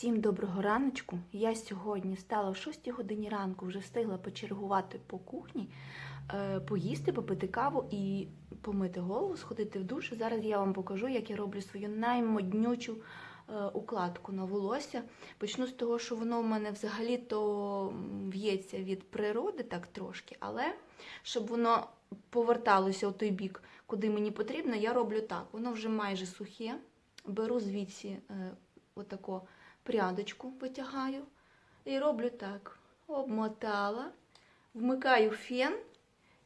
Всім доброго раночку. Я сьогодні встала в 6 годині ранку, вже встигла почергувати по кухні, е, поїсти, попити каву і помити голову, сходити в душ. Зараз я вам покажу, як я роблю свою наймоднючу е, укладку на волосся. Почну з того, що воно в мене взагалі-то в'ється від природи так трошки, але щоб воно поверталося у той бік, куди мені потрібно, я роблю так. Воно вже майже сухе. Беру звідси е, отако прядочку витягаю і роблю так. Обмотала, вмикаю фен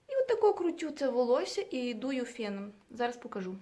і отако крутю це волосся і дую феном. Зараз покажу.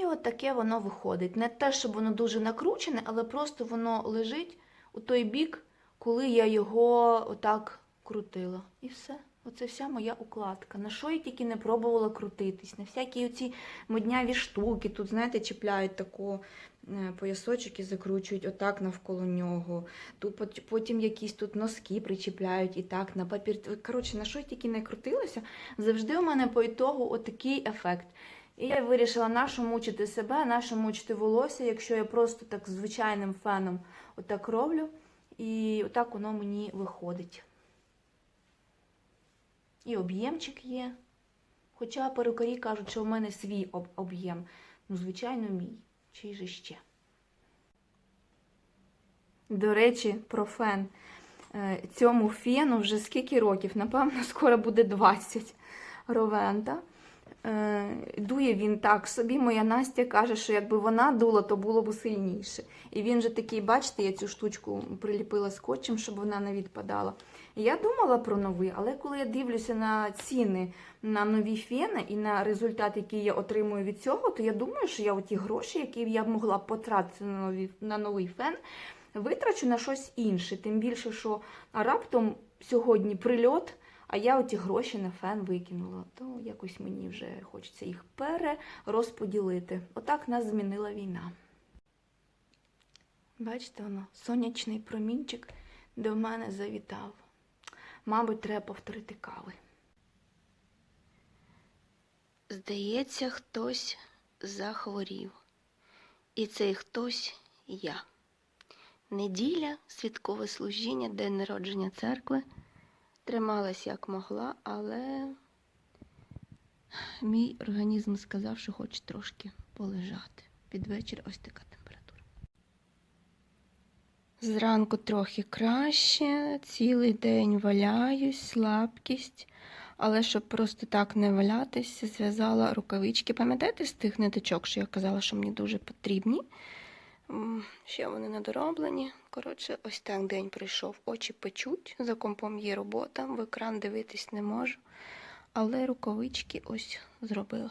І от таке воно виходить. Не те, щоб воно дуже накручене, але просто воно лежить у той бік, коли я його отак крутила. І все. Оце вся моя укладка. На що я тільки не пробувала крутитись. На всякі оці модняві штуки. Тут, знаєте, чіпляють таку е, поясочок і закручують отак навколо нього. Тут потім якісь тут носки причіпляють і так на папір. Коротше, на що я тільки не крутилася, завжди у мене по ітогу отакий ефект. І я вирішила, нащо мучити себе, нащо мучити волосся, якщо я просто так звичайним феном отак роблю, і отак воно мені виходить. І об'ємчик є. Хоча перукарі кажуть, що в мене свій об'єм. Ну, звичайно, мій. Чий же ще. До речі, про фен. Е, Цьому фену вже скільки років? Напевно, скоро буде 20 ровента. Е, Дує він так собі. Моя Настя каже, що якби вона дула, то було б сильніше. І він же такий, бачите, я цю штучку приліпила скотчем, щоб вона не відпадала. Я думала про новий, але коли я дивлюся на ціни на нові фени і на результат, який я отримую від цього, то я думаю, що я оті гроші, які я б могла потратити на новий, на новий фен, витрачу на щось інше. Тим більше, що раптом сьогодні прильот. А я оті гроші на фен викинула, то якось мені вже хочеться їх перерозподілити. Отак нас змінила війна. Бачите, воно, сонячний промінчик до мене завітав. Мабуть, треба повторити кави. Здається, хтось захворів. І цей хтось я. Неділя, святкове служіння, день народження церкви. Трималась як могла, але мій організм сказав, що хоче трошки полежати. Під вечір ось така температура. Зранку трохи краще, цілий день валяюсь, слабкість. Але щоб просто так не валятися, зв'язала рукавички. Пам'ятаєте з тих ниточок, що я казала, що мені дуже потрібні? Ще вони недороблені. Коротше, ось так день прийшов. Очі печуть, за компом є робота, в екран дивитись не можу. Але рукавички ось зробила.